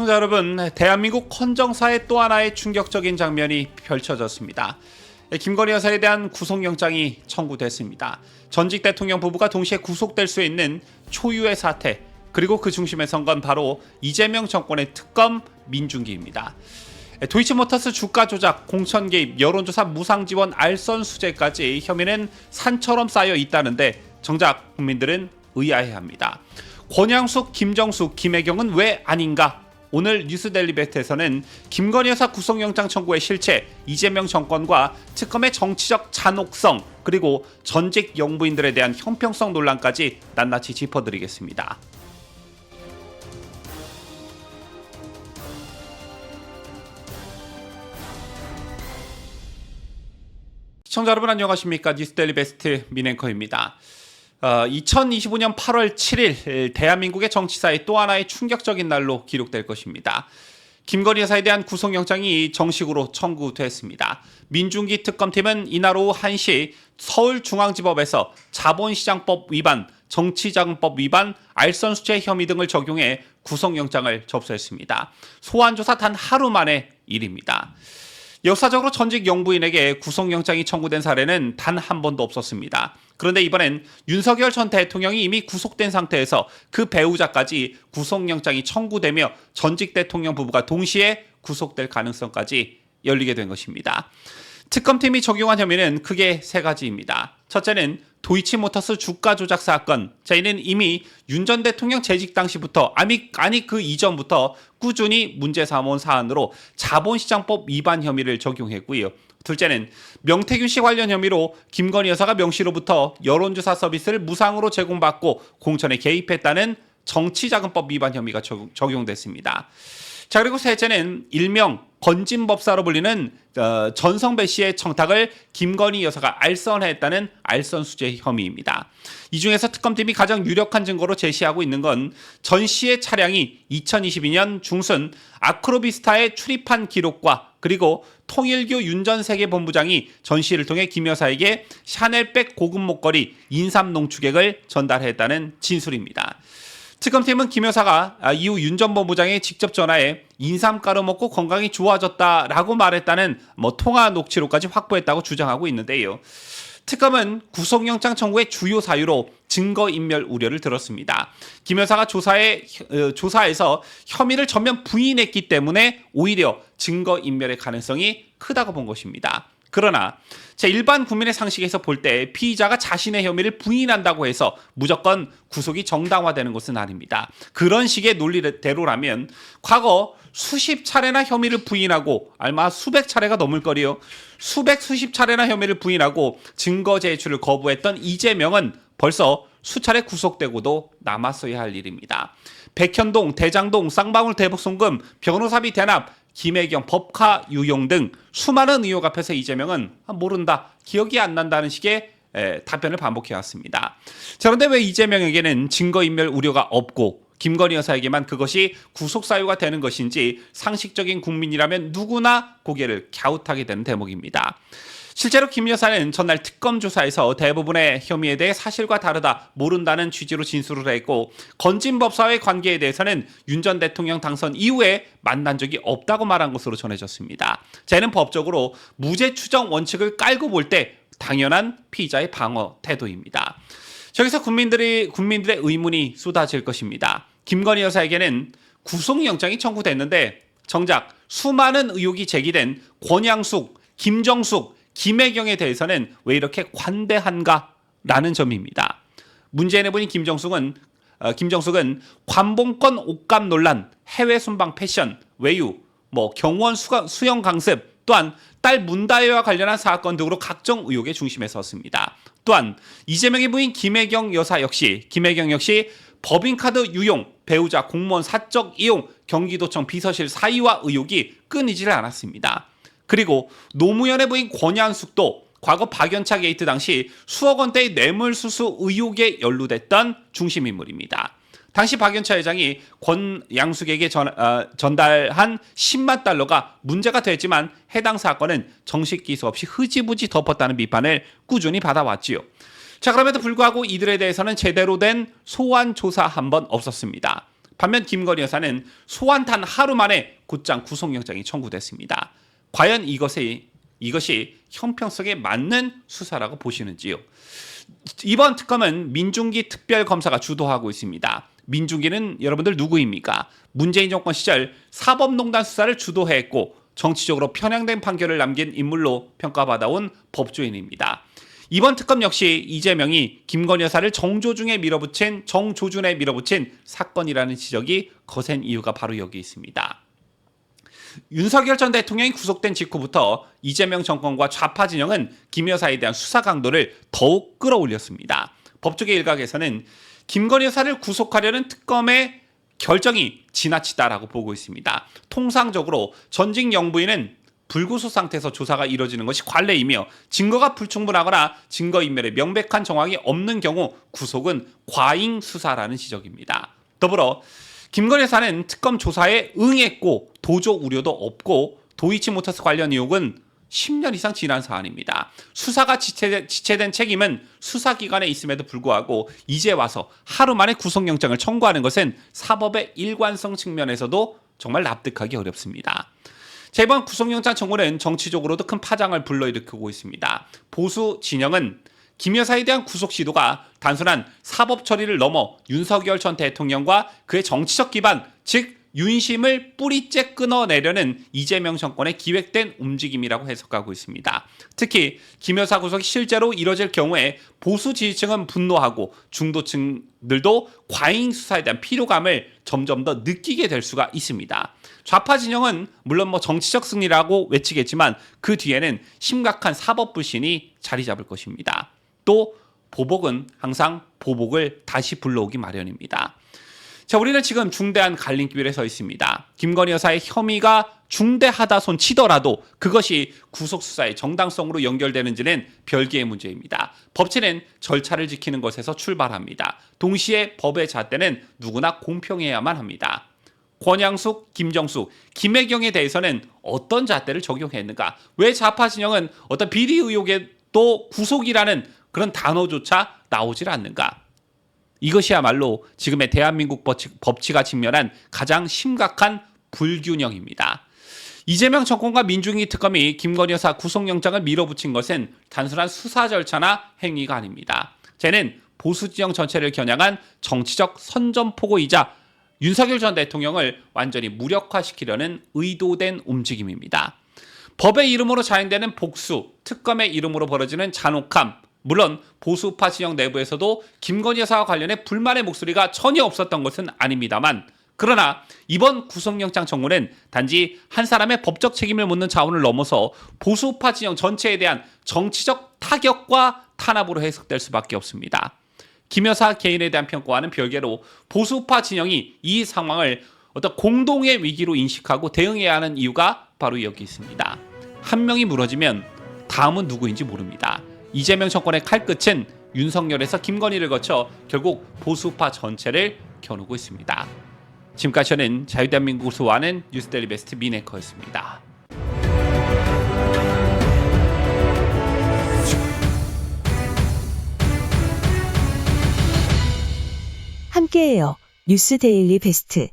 시청자 여러분, 대한민국 헌정사의 또 하나의 충격적인 장면이 펼쳐졌습니다. 김건희 여사에 대한 구속영장이 청구됐습니다. 전직 대통령 부부가 동시에 구속될 수 있는 초유의 사태, 그리고 그 중심에 선 건 바로 이재명 정권의 특검 민중기입니다. 도이치모터스 주가 조작, 공천 개입, 여론조사 무상 지원, 알선 수재까지 혐의는 산처럼 쌓여 있다는데 정작 국민들은 의아해합니다. 권양숙, 김정숙, 김혜경은 왜 아닌가? 오늘 뉴스델리 베트에서는 김건희 여사 구속영장 청구의 실체, 이재명 정권과 특검의 정치적 잔혹성, 그리고 전직 영부인들에 대한 형평성 논란까지 낱낱이 짚어드리겠습니다. 시청자 여러분 안녕하십니까 뉴스델리 베스트 민앵커입니다. 어, 2025년 8월 7일 대한민국의 정치사에 또 하나의 충격적인 날로 기록될 것입니다. 김건희 여사에 대한 구속영장이 정식으로 청구됐습니다. 민중기 특검팀은 이날 오후 1시 서울중앙지법에서 자본시장법 위반, 정치자금법 위반, 알선수재 혐의 등을 적용해 구속영장을 접수했습니다. 소환조사 단 하루 만의 일입니다. 역사적으로 전직 영부인에게 구속영장이 청구된 사례는 단 한 번도 없었습니다. 그런데 이번엔 윤석열 전 대통령이 이미 구속된 상태에서 그 배우자까지 구속영장이 청구되며 전직 대통령 부부가 동시에 구속될 가능성까지 열리게 된 것입니다. 특검팀이 적용한 혐의는 크게 세 가지입니다. 첫째는 도이치모터스 주가 조작 사건. 자, 이는 이미 윤 전 대통령 재직 당시부터 아니, 아니 그 이전부터 꾸준히 문제 삼아온 사안으로 자본시장법 위반 혐의를 적용했고요. 둘째는 명태균 씨 관련 혐의로 김건희 여사가 명 씨로부터 여론조사 서비스를 무상으로 제공받고 공천에 개입했다는 정치자금법 위반 혐의가 적용됐습니다. 자 그리고 셋째는 일명 건진법사로 불리는 어, 전성배 씨의 청탁을 김건희 여사가 알선했다는 알선 수재 혐의입니다. 이 중에서 특검팀이 가장 유력한 증거로 제시하고 있는 건 전 씨의 차량이 2022년 중순 아크로비스타에 출입한 기록과 그리고 통일교 윤전 세계본부장이 전 씨를 통해 김 여사에게 샤넬백 고급 목걸이 인삼 농축액을 전달했다는 진술입니다. 특검팀은 김 여사가 아, 이후 윤 전 본부장에 직접 전화해 인삼가루 먹고 건강이 좋아졌다라고 말했다는 뭐 통화 녹취록까지 확보했다고 주장하고 있는데요. 특검은 구속영장 청구의 주요 사유로 증거인멸 우려를 들었습니다. 김 여사가 조사에, 어, 조사에서 혐의를 전면 부인했기 때문에 오히려 증거인멸의 가능성이 크다고 본 것입니다. 그러나 제 일반 국민의 상식에서 볼 때 피의자가 자신의 혐의를 부인한다고 해서 무조건 구속이 정당화되는 것은 아닙니다. 그런 식의 논리대로라면 과거 수십 차례나 혐의를 부인하고 아마 수백 차례가 넘을 거리요. 수백 수십 차례나 혐의를 부인하고 증거 제출을 거부했던 이재명은 벌써 수차례 구속되고도 남았어야 할 일입니다. 백현동, 대장동, 쌍방울 대북송금, 변호사비 대납, 김혜경 법카 유용 등 수많은 의혹 앞에서 이재명은 모른다, 기억이 안 난다는 식의 에, 답변을 반복해 왔습니다. 자, 그런데 왜 이재명에게는 증거인멸 우려가 없고 김건희 여사에게만 그것이 구속 사유가 되는 것인지 상식적인 국민이라면 누구나 고개를 갸웃하게 되는 대목입니다. 실제로 김 여사는 전날 특검 조사에서 대부분의 혐의에 대해 사실과 다르다 모른다는 취지로 진술을 했고 건진법사와의 관계에 대해서는 윤 전 대통령 당선 이후에 만난 적이 없다고 말한 것으로 전해졌습니다. 쟤는 법적으로 무죄 추정 원칙을 깔고 볼 때 당연한 피의자의 방어 태도입니다. 저기서 국민들이 국민들의 의문이 쏟아질 것입니다. 김건희 여사에게는 구속영장이 청구됐는데 정작 수많은 의혹이 제기된 권양숙, 김정숙, 김혜경에 대해서는 왜 이렇게 관대한가라는 점입니다. 문재인 해보니 김정숙은 어, 김정숙은 관봉권 옷감 논란, 해외 순방 패션, 외유, 뭐 경원 수가, 수영 강습, 또한 딸 문다혜와 관련한 사건 등으로 각종 의혹의 중심에 섰습니다. 또한 이재명의 부인 김혜경 여사 역시 김혜경 역시 법인카드 유용, 배우자 공무원 사적 이용, 경기도청 비서실 사의와 의혹이 끊이지를 않았습니다. 그리고 노무현의 부인 권양숙도 과거 박연차 게이트 당시 수억 원대의 뇌물수수 의혹에 연루됐던 중심 인물입니다. 당시 박연차 회장이 권양숙에게 전, 어, 전달한 10만 달러가 문제가 됐지만 해당 사건은 정식 기소 없이 흐지부지 덮었다는 비판을 꾸준히 받아왔지요. 자 그럼에도 불구하고 이들에 대해서는 제대로 된 소환 조사 한 번 없었습니다. 반면 김건희 여사는 소환탄 하루 만에 곧장 구속영장이 청구됐습니다. 과연 이것이 이것이 형평성에 맞는 수사라고 보시는지요? 이번 특검은 민중기 특별검사가 주도하고 있습니다. 민중기는 여러분들 누구입니까? 문재인 정권 시절 사법농단 수사를 주도했고 정치적으로 편향된 판결을 남긴 인물로 평가받아온 법조인입니다. 이번 특검 역시 이재명이 김건희 여사를 정조중에 밀어붙인 정조준에 밀어붙인 사건이라는 지적이 거센 이유가 바로 여기 있습니다. 윤석열 전 대통령이 구속된 직후부터 이재명 정권과 좌파 진영은 김 여사에 대한 수사 강도를 더욱 끌어올렸습니다. 법조계 일각에서는 김건희 여사를 구속하려는 특검의 결정이 지나치다라고 보고 있습니다. 통상적으로 전직 영부인은 불구속 상태에서 조사가 이뤄지는 것이 관례이며 증거가 불충분하거나 증거인멸의 명백한 정황이 없는 경우 구속은 과잉 수사라는 지적입니다. 더불어 김건희 여사는 특검 조사에 응했고 도조 우려도 없고 도이치모터스 관련 의혹은 10년 이상 지난 사안입니다. 수사가 지체된, 지체된 책임은 수사기관에 있음에도 불구하고 이제 와서 하루 만에 구속영장을 청구하는 것은 사법의 일관성 측면에서도 정말 납득하기 어렵습니다. 자, 이번 구속영장 청구는 정치적으로도 큰 파장을 불러일으키고 있습니다. 보수 진영은 김 여사에 대한 구속 시도가 단순한 사법 처리를 넘어 윤석열 전 대통령과 그의 정치적 기반, 즉 윤심을 뿌리째 끊어내려는 이재명 정권의 기획된 움직임이라고 해석하고 있습니다. 특히 김 여사 구속이 실제로 이뤄질 경우에 보수 지지층은 분노하고 중도층들도 과잉 수사에 대한 피로감을 점점 더 느끼게 될 수가 있습니다. 좌파 진영은 물론 뭐 정치적 승리라고 외치겠지만 그 뒤에는 심각한 사법 불신이 자리 잡을 것입니다. 또 보복은 항상 보복을 다시 불러오기 마련입니다. 자, 우리는 지금 중대한 갈림길에 서 있습니다. 김건희 여사의 혐의가 중대하다 손 치더라도 그것이 구속 수사의 정당성으로 연결되는지는 별개의 문제입니다. 법치는 절차를 지키는 것에서 출발합니다. 동시에 법의 잣대는 누구나 공평해야만 합니다. 권양숙, 김정숙, 김혜경에 대해서는 어떤 잣대를 적용했는가? 왜 좌파 진영은 어떤 비리 의혹에 또 구속이라는 그런 단어조차 나오질 않는가? 이것이야말로 지금의 대한민국 법치, 가 직면한 가장 심각한 불균형입니다. 이재명 정권과 민중위 특검이 김건희 여사 구속영장을 밀어붙인 것은 단순한 수사 절차나 행위가 아닙니다. 쟤는 보수 지형 전체를 겨냥한 정치적 선전포고이자 윤석열 전 대통령을 완전히 무력화시키려는 의도된 움직임입니다. 법의 이름으로 자행되는 복수, 특검의 이름으로 벌어지는 잔혹함, 물론 보수파 진영 내부에서도 김건희 여사와 관련해 불만의 목소리가 전혀 없었던 것은 아닙니다만 그러나 이번 구속영장 청구는 단지 한 사람의 법적 책임을 묻는 자원을 넘어서 보수파 진영 전체에 대한 정치적 타격과 탄압으로 해석될 수밖에 없습니다. 김 여사 개인에 대한 평가와는 별개로 보수파 진영이 이 상황을 어떤 공동의 위기로 인식하고 대응해야 하는 이유가 바로 여기 있습니다. 한 명이 무너지면 다음은 누구인지 모릅니다. 이재명 정권의 칼끝은 윤석열에서 김건희를 거쳐 결국 보수파 전체를 겨누고 있습니다. 지금까지 저는 자유대한민국을 소화하는 뉴스데리 베스트 미네커였습니다. 함께해요. 뉴스 데일리 베스트.